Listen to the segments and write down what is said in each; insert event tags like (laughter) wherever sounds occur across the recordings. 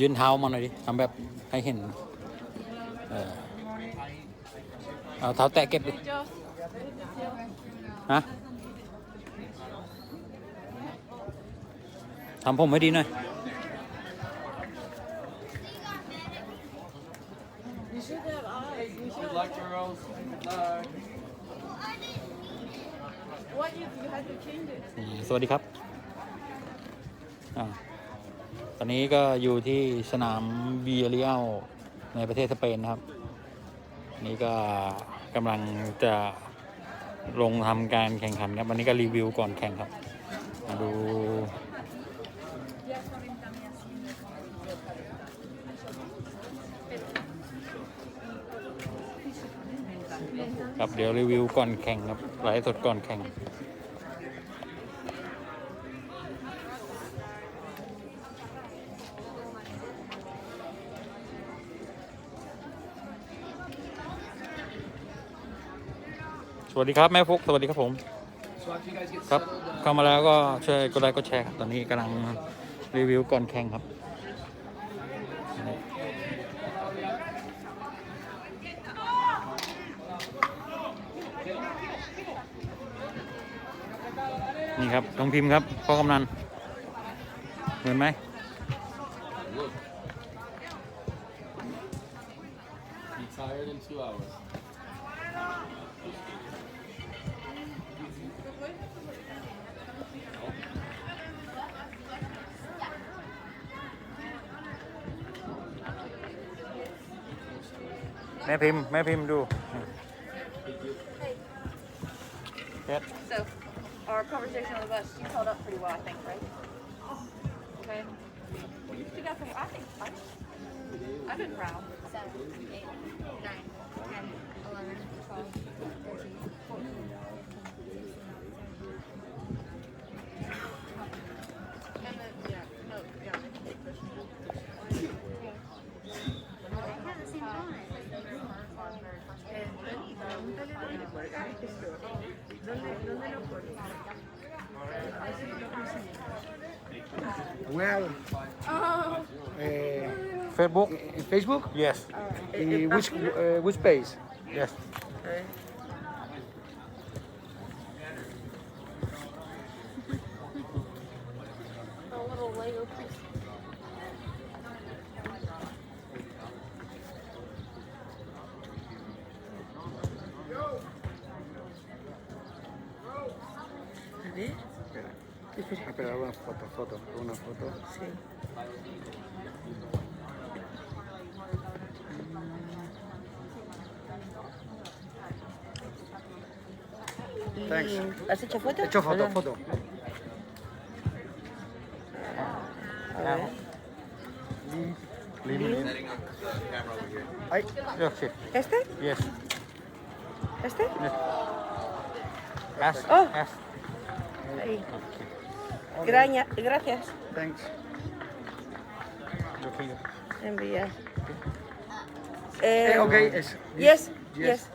ยืนเท้ามาหน่อยดิทำแบบให้เห็น เออเอาเท้าแตะเก็บดิ ฮะทำผมให้ดีหน่อย You should have eyes. You should Good luck, girls. Good luck. What if you had to change it? อืมสวัสดีครับอา ตอนนี้ก็อยู่ที่สนามเบียริเอลในประเทศสเปนนะครับ นี่ก็กำลังจะลงทำการแข่งขันครับวันนี้ก็รีวิวก่อนแข่งครับ มาดูครับเดี๋ยวรีวิวก่อนแข่งครับไลฟ์สดก่อนแข่ง วัสดีครับแม่ฟุกสวัสดีครับผมครับเข้ามาแล้วก็ช่วยกดไลค์กดแชร์ครับตอนนี้กำลังรีวิวก่อนแข่งครับนี่ครับน้องพิมพ์ครับพ่อกำนันเหมือนไหม be tired in two hours. แม่พิมพ์แม่พิมพ์ดูเฮ็ด So, our conversation on the bus, you held up pretty well, I think, right? Okay. You got some, I think, I, I've been proud. seven, eight, Facebook? In Facebook, yes. In which uh, which page? yes. A little Lego piece. Espera, una foto, foto, una foto. Thanks. ¿Has hecho foto? Hecho foto, foto. Ay, ¿Este? yes ¿Este? yes Oh. yes Ahí. Graña- gracias. thanks. Eh, okay, yes. Yes, Yes. yes.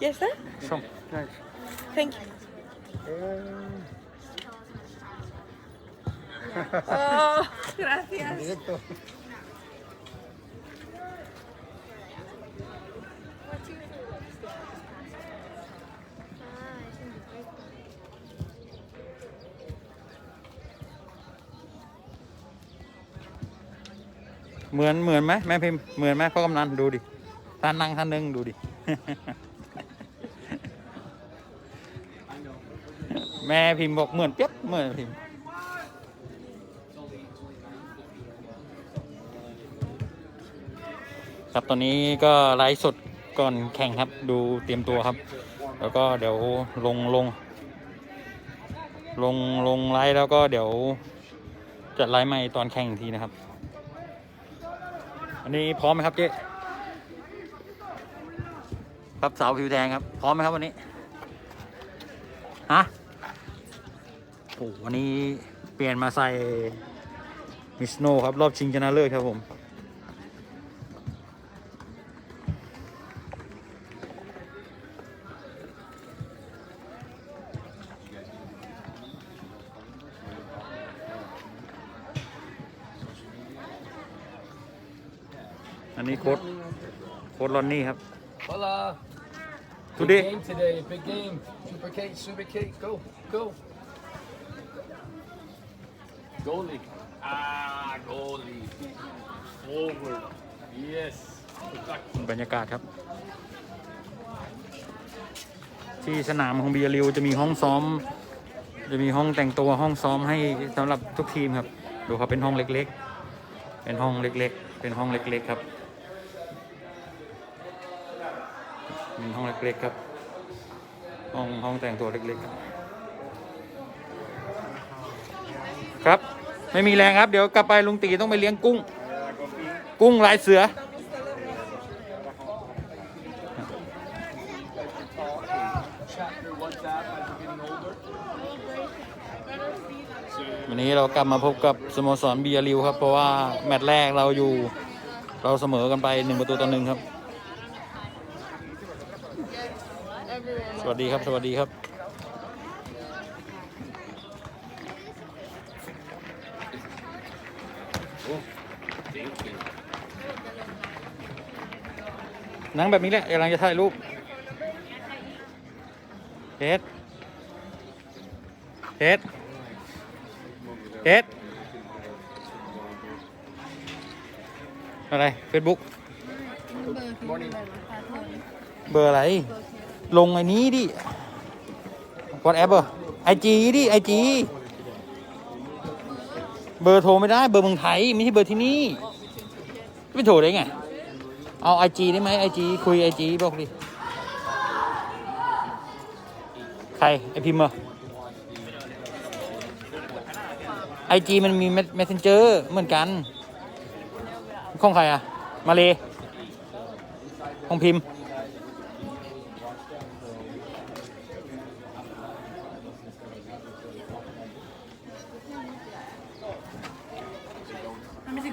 ¿Ya está? so Thanks. Thank you. Eh, Oh, (laughs) gracias. เหมือนเหมือนไหมแม่พิมพ์เหมือนไหมพ่อกำนันดูดิท่านนั่งท่านนึงดูดิ แม่พิมพ์บอกเหมือนเปี๊ยบเหมือนพิมพ์ครับตอนนี้ก็ไลฟ์สดก่อนแข่งครับ ดูเตรียมตัวครับ แล้วก็เดี๋ยวลงลง ลงลงไลฟ์แล้วก็เดี๋ยวจะไลฟ์ใหม่ตอนแข่งอีกทีนะครับ อันนี้พร้อมไหมครับเจ๊ครับสาวผิวแดงครับ พร้อมไหมครับวันนี้ฮะโอ้โหวันนี้เปลี่ยนมาใส่มิสโนครับ รอบชิงชนะเลิศครับผม อนนี่ครับ Hola. Today- Big game today. Big game. Super K. Super K. Go. Go. Goalie. Ah, goalie. Forward. Yes. บรรยากาศครับ ที่สนามของเบียริวจะมีห้องซ้อม จะมีห้องแต่งตัวห้องซ้อมให้สำหรับทุกทีมครับ ดูครับเป็นห้องเล็ก ๆ เป็นห้องเล็ก ๆ เป็นห้องเล็ก ๆ ครับ เป็นห้องเล็กๆครับ ห้องห้องแต่งตัวเล็กๆครับ ครับ ไม่มีแรงครับ เดี๋ยวกลับไปลุงตีต้องไปเลี้ยงกุ้ง กุ้งลายเสือ วันนี้เรากลับมาพบกับสโมสรเบียริวครับ เพราะว่าแมตช์แรกเราอยู่เราเสมอกันไปหนึ่งประตูต่อหนึ่งครับ สวัสดีครับ สวัสดีครับนั่งแบบนี้แหละกำลังจะถ่ายรูปเฮ็ดเฮ็ดเฮ็ดอะไรเฟซบุ๊กเบอร์อะไร ลงไอ้นี้ดิวอทแอปเบอร์ไอจีดิไอจีเบอร์โทรไม่ได้ เบอร์เมืองไทย ไม่ใช่เบอร์ที่นี่ไม่โทรได้ไง เอาไอจีได้ไหมไอจีคุยไอจีบอกดิ ใคร ไอพิมพ์เหรอไอจีมันมี messenger เหมือนกันของใครอะมาเลยของพิมพ์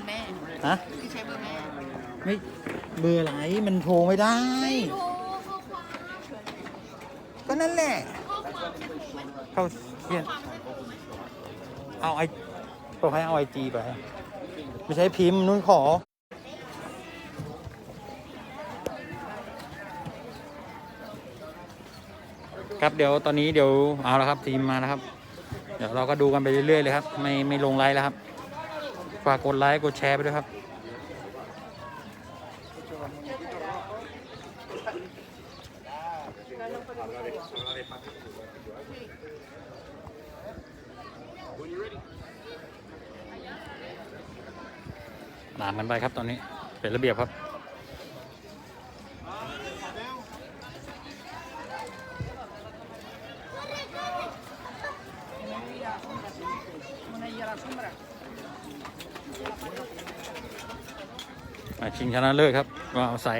มันไม่ถึงแม่ฮะที่ใช้เบอร์แม่ไม่เบอร์อะไรมันโทรไม่ได้ โทรข้อความก็นั่นแหละข้อความแค่ถูกมันเขาเขียนเอาไอบอกให้เอาไอจีไปไม่ใช่พิมพ์นุ้นขอ ครับเดี๋ยวตอนนี้เดี๋ยวเอาละครับทีมมาแล้วครับ เดี๋ยวเราก็ดูกันไปเรื่อยๆเลยครับ ไม่ไม่ลงไลน์แล้วครับ ฝากกดไลค์กดแชร์ไปด้วยครับตามกันไปครับตอนนี้ เป็นระเบียบครับ ชิงชนะเลิศครับมาเอาใส่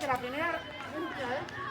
de la primera. ¿eh?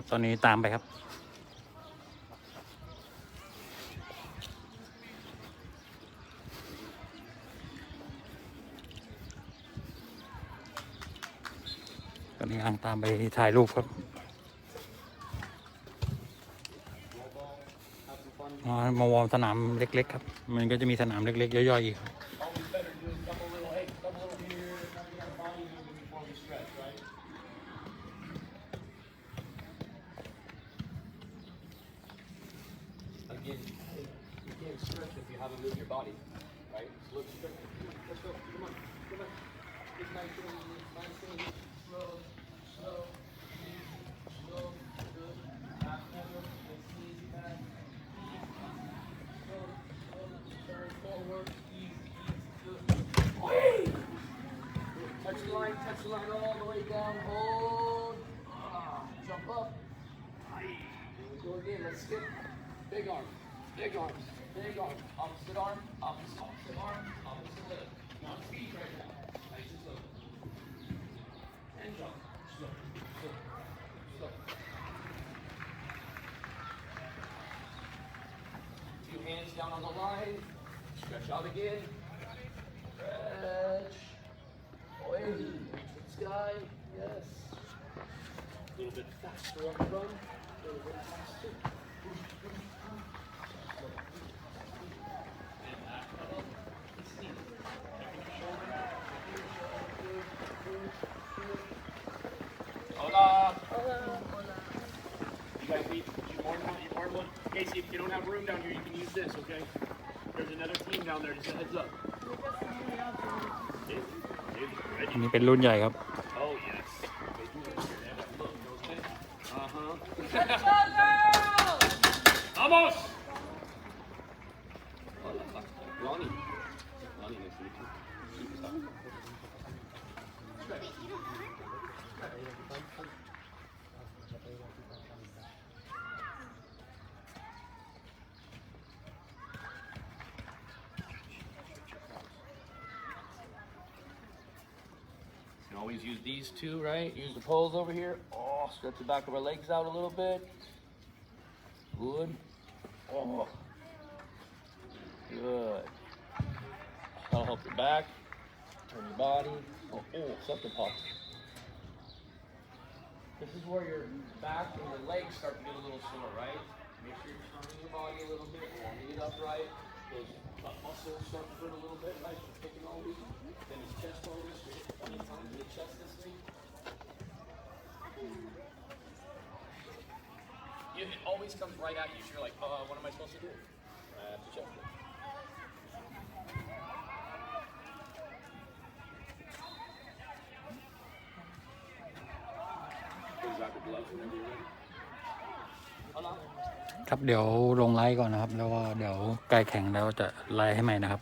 ครับตอนนี้ตามไปครับ ตอนนี้กำลังตามไปถ่ายรูปครับมามาวอร์มสนามเล็กๆครับ มันก็จะมีสนามเล็กๆ ย่อยๆอีกครับ Again, you can't stretch if you haven't moved your body, right? So let's stretch. Let's go. Come on. Come on. Nice and. Nice and. Slow, slow, slow. Touch the line, touch the line all the way down. Hold. Ah, jump up. Here we go again. Let's skip. Big arm. Big arms. Big arms. Opposite arm. Opposite, opposite arm. Opposite leg. Not speed right now. Nice and slow. And jump. Slow. Slow. Slow. Two hands down on the line. Stretch out again. Stretch. Away. Reach for the sky. Yes. A little bit faster up front. A little bit faster. And back up. It's easy. Hola. You guys need, you more than, you more than one. Casey, if you don't have room down here, you can use this, okay? There's another team down there, just a heads up. Dude, dude, อัน ready? นี้เป็นรุ่นใหญ่ครับ always use these two, right? Use the poles over here. Oh, stretch the back of our legs out a little bit. Good. Oh. Good. That'll help your back. Turn your body. Oh, oh, something popped. This is where your back and your legs start to get a little sore, right? Make sure you're turning your body a little bit, warming it up right. Those butt muscles start to hurt a little bit, right? So taking all these. Then his chest to get chest this week. It always comes right at you. So you're like, uh, what am I supposed to do? Have to check เดี๋ยวลงไลฟ์ก่อนนะครับ แล้วก็เดี๋ยวใกล้แข่งแล้วจะไลฟ์ให้ใหม่นะครับ